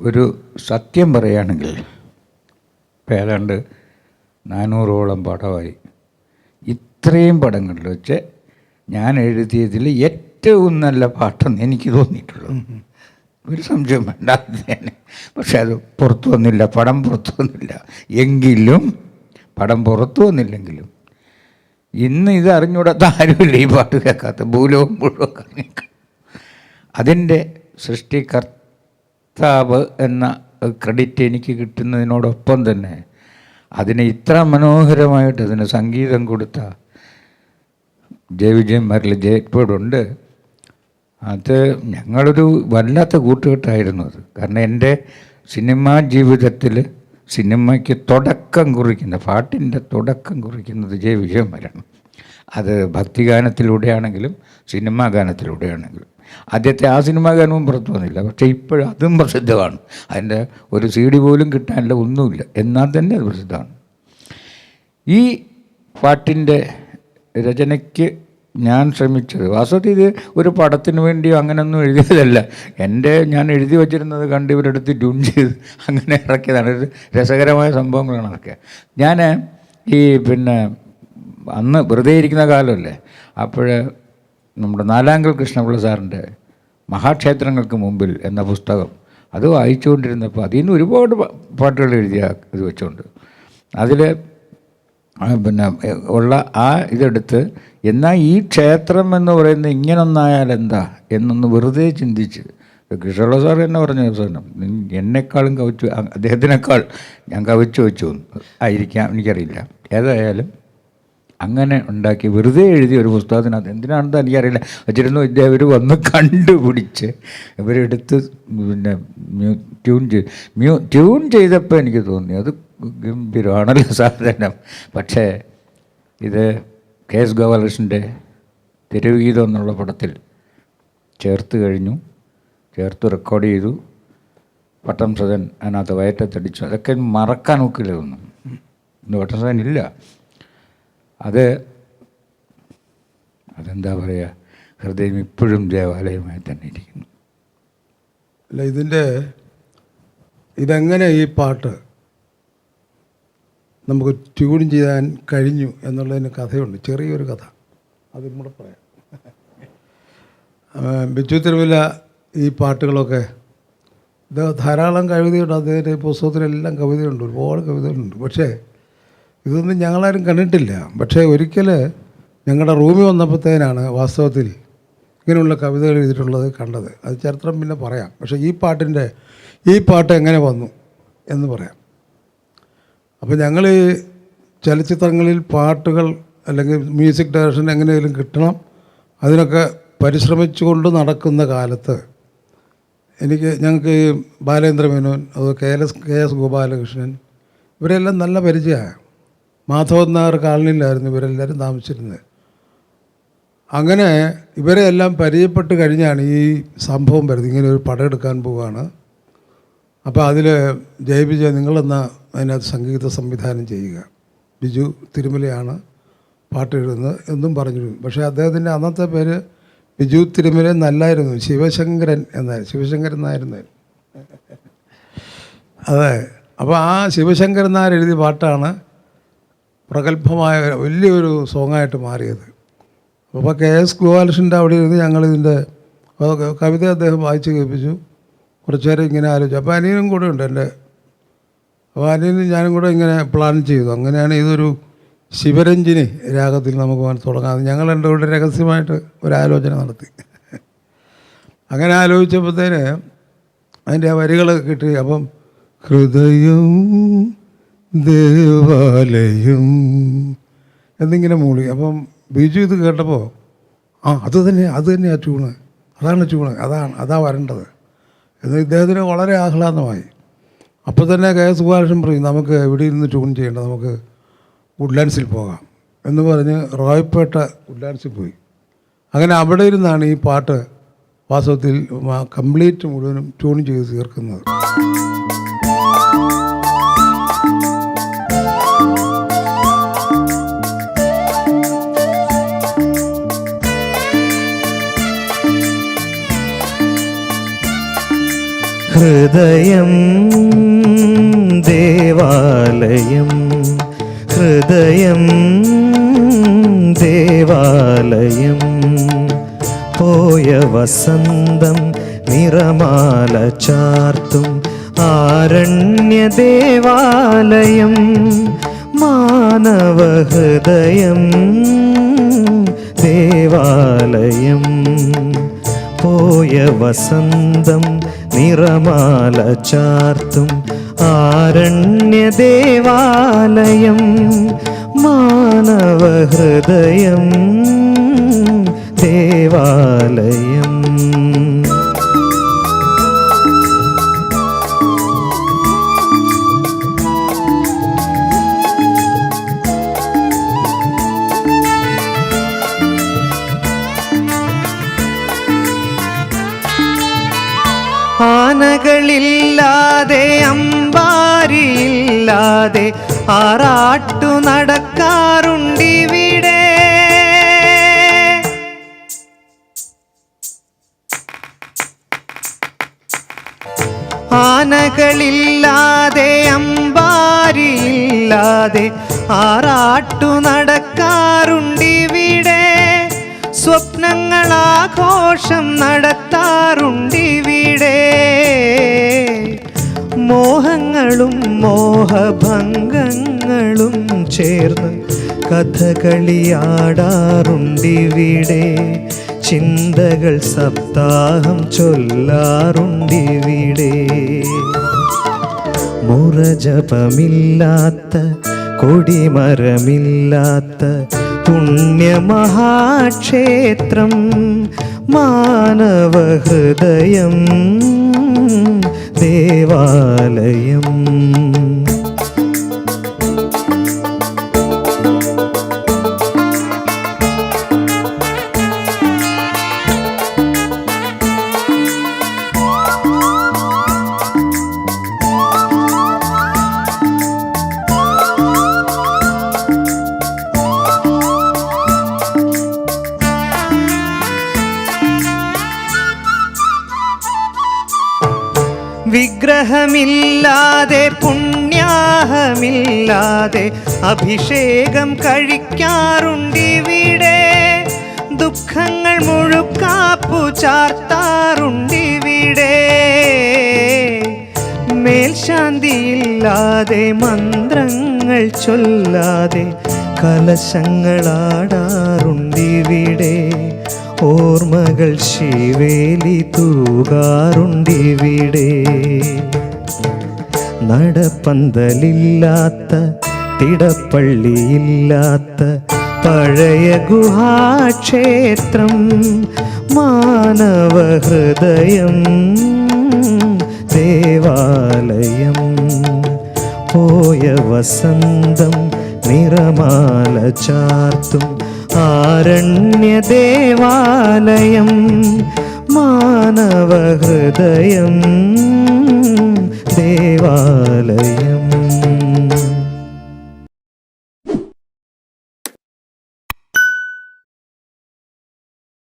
ഒരു സത്യം പറയുകയാണെങ്കിൽ ഇപ്പം ഏതാണ്ട് നാനൂറോളം പടമായി. ഇത്രയും പടങ്ങളിൽ വെച്ച് ഞാൻ എഴുതിയതിൽ ഏറ്റവും നല്ല പാട്ടെന്ന് എനിക്ക് തോന്നിയിട്ടുള്ളൂ ഒരു സംശയം വേണ്ട. പക്ഷെ അത് പുറത്തു വന്നില്ല പടം പുറത്തു വന്നില്ല. എങ്കിലും പടം പുറത്തു വന്നില്ലെങ്കിലും ഇന്ന് ഇത് അറിഞ്ഞുകൂടാത്ത ആരുമില്ല ഈ പാട്ട് കേൾക്കാത്ത ഭൂലോകം മുഴുവൻ കറങ്ങിക്ക അതിന്റെ സൃഷ്ടികർത്താവ് എന്ന ക്രെഡിറ്റ് എനിക്ക് കിട്ടുന്നതിനോടൊപ്പം തന്നെ അതിനെ ഇത്ര മനോഹരമായിട്ട് അതിന് സംഗീതം കൊടുത്ത ജയവിജയന്മാരിൽ ജയപ്പോടുണ്ട് അത് ഞങ്ങളൊരു വല്ലാത്ത കൂട്ടുകെട്ടായിരുന്നു അത്. കാരണം എന്റെ സിനിമാ ജീവിതത്തിൽ സിനിമയ്ക്ക് തുടക്കം കുറിക്കുന്ന പാട്ടിന്റെ തുടക്കം കുറിക്കുന്നത് ജയ വിജയന്മാരാണ് അത് ഭക്തിഗാനത്തിലൂടെയാണെങ്കിലും സിനിമാ ഗാനത്തിലൂടെയാണെങ്കിലും ആദ്യത്തെ ആ സിനിമാ ഗാനവും പുറത്തു വന്നില്ല. പക്ഷേ ഇപ്പോഴും അതും പ്രസിദ്ധമാണ്. അതിന്റെ ഒരു സി ഡി പോലും കിട്ടാനില്ല ഒന്നുമില്ല. എന്നാൽ തന്നെ അത് പ്രസിദ്ധമാണ്. ഈ പാട്ടിന്റെ രചനയ്ക്ക് ഞാൻ ശ്രമിച്ചത്. വാസ്തവത്തിൽ ഇത് ഒരു പടത്തിന് വേണ്ടിയോ അങ്ങനെയൊന്നും എഴുതിയതല്ല. എന്റെ ഞാൻ എഴുതി വച്ചിരുന്നത് കണ്ട് ഇവരെടുത്ത് ട്യൂൺ ചെയ്ത് അങ്ങനെ ഇറക്കിയതാണ്. ഒരു രസകരമായ സംഭവങ്ങളാണ് അതൊക്കെ. ഞാൻ ഈ പിന്നെ അന്ന് വെറുതെ ഇരിക്കുന്ന കാലമല്ലേ അപ്പോൾ നമ്മുടെ നാലാങ്കൽ കൃഷ്ണപിള്ള സാറിന്റെ മഹാക്ഷേത്രങ്ങൾക്ക് മുമ്പിൽ എന്ന പുസ്തകം അത് വായിച്ചുകൊണ്ടിരുന്നപ്പോൾ അതിൽ നിന്ന് ഒരുപാട് പാട്ടുകൾ എഴുതിയ ഇത് വെച്ചുകൊണ്ട്. അതിൽ പിന്നെ ഉള്ള ആ ഇതെടുത്ത് എന്നാൽ ഈ ക്ഷേത്രം എന്ന് പറയുന്നത് ഇങ്ങനൊന്നായാൽ എന്താ എന്നൊന്ന് വെറുതെ ചിന്തിച്ച് കൃഷ്ണ സാർ എന്നെ പറഞ്ഞ സാധനം "നി- എന്നെക്കാളും കവിച്ചു അദ്ദേഹത്തിനേക്കാൾ ഞാൻ കവിച്ചു വെച്ചു. ആയിരിക്കാം എനിക്കറിയില്ല ഏതായാലും അങ്ങനെ ഉണ്ടാക്കി വെറുതെ എഴുതിയ ഒരു പുസ്തകത്തിനകത്ത് എന്തിനാണെന്ന് എനിക്കറിയില്ല വെച്ചിരുന്നു ഇദ്ദേഹം ഇവർ വന്ന് കണ്ടുപിടിച്ച് ഇവരെടുത്ത് പിന്നെ മ്യൂ ട്യൂൺ ചെയ്ത് മ്യൂ ട്യൂൺ ചെയ്തപ്പോൾ എനിക്ക് തോന്നി അത് ഗംഭീരമാണല്ലോ സാധനം. പക്ഷേ ഇത് കെ എസ് ഗോപാലകൃഷ്ണന്റെ തെരുവുഗീതം എന്നുള്ള പടത്തിൽ ചേർത്ത് കഴിഞ്ഞു ചേർത്ത് റെക്കോർഡ് ചെയ്തു. പട്ടം സദൻ അതിനകത്ത് വയറ്റത്തടിച്ചു. അതൊക്കെ മറക്കാൻ ഒക്കില്ല ഒന്നും ഇന്ന് പട്ടം സദൻ ഇല്ല. അത് അതെന്താ പറയുക ഹൃദയം ഇപ്പോഴും ദേവാലയമായി തന്നെ ഇരിക്കുന്നു. അല്ല ഇതിന്റെ ഇതെങ്ങനെ ഈ പാട്ട് നമുക്ക് ട്യൂൺ ചെയ്യാൻ കഴിഞ്ഞു എന്നുള്ളതിന് കഥയുണ്ട്. ചെറിയൊരു കഥ. അതും കൂടെ പറയാം. ബിജു തിരുവില്ല ഈ പാട്ടുകളൊക്കെ ഇത് ധാരാളം കവിതയുണ്ട്. അദ്ദേഹത്തിന്റെ പുസ്തകത്തിലെല്ലാം കവിതയുണ്ട്. ഒരുപാട് കവിതകളുണ്ട്. പക്ഷേ ഇതൊന്നും ഞങ്ങളാരും കണ്ടിട്ടില്ല. പക്ഷേ ഒരിക്കൽ ഞങ്ങളുടെ റൂമിൽ വന്നപ്പോഴത്തേനാണ് വാസ്തവത്തിൽ ഇങ്ങനെയുള്ള കവിതകൾ എഴുതിയിട്ടുള്ളത് കണ്ടത്. അത് ചരിത്രം പിന്നെ പറയാം. പക്ഷേ ഈ പാട്ടിന്റെ ഈ പാട്ട് എങ്ങനെ വന്നു എന്ന് പറയാം. അപ്പോൾ ഞങ്ങൾ ചലച്ചിത്രങ്ങളിൽ പാട്ടുകൾ അല്ലെങ്കിൽ മ്യൂസിക് ഡയറക്ഷൻ എങ്ങനെയെങ്കിലും കിട്ടണം. അതിനൊക്കെ പരിശ്രമിച്ചുകൊണ്ട് നടക്കുന്ന കാലത്ത് എനിക്ക് ഞങ്ങൾക്ക് ബാലേന്ദ്ര മേനോൻ അത് K S K S Gopalakrishnan ഇവരെല്ലാം നല്ല പരിചയമാണ്. മാധവൻ നായർ കാലനിയിലായിരുന്നു ഇവരെല്ലാവരും താമസിച്ചിരുന്നത്. അങ്ങനെ ഇവരെ എല്ലാം പരിചയപ്പെട്ട് കഴിഞ്ഞാണ് ഈ സംഭവം വരുന്നത്. ഇങ്ങനെ ഒരു പടം എടുക്കാൻ പോവുകയാണ് അപ്പോൾ അതിൽ ജയ വിജയ് നിങ്ങളെന്ന അതിനകത്ത് സംഗീത സംവിധാനം ചെയ്യുക. ബിജു തിരുമലയാണ് പാട്ട് എഴുതുന്നത് എന്നും പറഞ്ഞിരുന്നു. പക്ഷേ അദ്ദേഹത്തിന്റെ അന്നത്തെ പേര് ബിജു തിരുമല എന്നല്ലായിരുന്നു ശിവശങ്കരൻ എന്നായിരുന്നു. ശിവശങ്കരൻ എന്നായിരുന്നു. അതെ. അപ്പോൾ ആ ശിവശങ്കരൻ നായർ എഴുതിയ പാട്ടാണ് പ്രഗത്ഭമായ വലിയൊരു സോങ്ങായിട്ട് മാറിയത്. അപ്പോൾ കെ എസ് ഗോപാലകൃഷ്ണന്റെ അവിടെ ഇരുന്ന് ഞങ്ങളിതിന്റെ കവിത അദ്ദേഹം വായിച്ച് കേൾപ്പിച്ചു. കുറച്ച് നേരം ഇങ്ങനെ ആലോചിച്ചു. അപ്പോൾ അനിയനും കൂടെ ഉണ്ട് എന്റെ. അപ്പോൾ അനിയനും ഞാനും കൂടെ ഇങ്ങനെ പ്ലാൻ ചെയ്തു. അങ്ങനെയാണ് ഇതൊരു ശിവരഞ്ജിനി രാഗത്തിൽ നമുക്ക് തുടങ്ങാം. ഞങ്ങൾ എന്റെ കൂടെ രഹസ്യമായിട്ട് ഒരു ആലോചന നടത്തി. അങ്ങനെ ആലോചിച്ചപ്പോഴത്തേന് അതിന്റെ ആ വരികൾ കിട്ടി. അപ്പം ഹൃദയം ദേവാലയം എന്നിങ്ങനെ മൂളി. അപ്പം ബിജു ഇത് കേട്ടപ്പോൾ ആ അത് തന്നെ അത് തന്നെയാണ് ട്യൂണ് അതാണ് ട്യൂണ് അതാണ് അതാ വരേണ്ടത്. എന്ന് ഇദ്ദേഹത്തിന് വളരെ ആഹ്ലാദമായി. അപ്പോൾ തന്നെ കെ എസ് സുഭാഷൻ പറയും നമുക്ക് എവിടെ ഇരുന്ന് ട്യൂൺ ചെയ്യേണ്ട? നമുക്ക് വുഡ്ലാൻഡ്സിൽ പോകാം. എന്ന് പറഞ്ഞ് റോയ്പേട്ട വുഡ്ലാൻഡ്സിൽ പോയി. അങ്ങനെ അവിടെ ഇരുന്നാണ് ഈ പാട്ട് വാസ്തവത്തിൽ കംപ്ലീറ്റ് മുഴുവനും ട്യൂൺ ചെയ്ത് തീർക്കുന്നത്. ഹൃദയം ദേവാലയം. ഹൃദയം ദേവാലയം. പോയ വസന്തം നിറമാല ചാർത്തും ആരണ്യ ദേവാലയം മാനവഹൃദയം ദേവാലയം. പോയ വസന്തം നിറമാല ചാർത്തും ആരണ്യദേവാലയം മാനവഹൃദയം ദേവാലയം. ആനകളില്ലാതെ അമ്പാരിയില്ലാതെ ആറാട്ടു നടക്കാറുണ്ടിവിടെ. ആനകളില്ലാതെ അമ്പാരിയില്ലാതെ ആറാട്ടു നടക്കാറുണ്ടിവിടെ. സ്വപ്നങ്ങളാഘോഷം നടത്താറുണ്ടിവിടെ. മോഹങ്ങളും മോഹഭംഗങ്ങളും ചേർന്ന് കഥകളിയാടാറുണ്ടിവിടെ. ചിന്തകൾ സപ്താഹം ചൊല്ലാറുണ്ടിവിടെ. മുറജപമില്ലാത്ത കൊടിമരമില്ലാത്ത പുണ്യമഹാക്ഷേത്രം മാനവഹൃദയം ദേവാലയം. വിഗ്രഹമില്ലാതെ പുണ്യാഹമില്ലാതെ അഭിഷേകം കഴിക്കാറുണ്ടിവിടെ. ദുഃഖങ്ങൾ മുഴുക്കാപ്പു ചാർത്താറുണ്ടിവിടെ. മേൽശാന്തിയില്ലാതെ മന്ത്രങ്ങൾ ചൊല്ലാതെ കലശങ്ങളാടാറുണ്ടിവിടെ. ഓർമ്മകൾ ശിവേലി തൂകാറുണ്ടിവിടെ. നടപ്പന്തലില്ലാത്ത തിടപ്പള്ളിയില്ലാത്ത പഴയ ഗുഹാക്ഷേത്രം മാനവ ഹൃദയം ദേവാലയം പോയ വസന്തം നിറമാല ചാർത്തും ആരണ്യദേവാലയം മാനവഹൃദയം ദേവാലയം.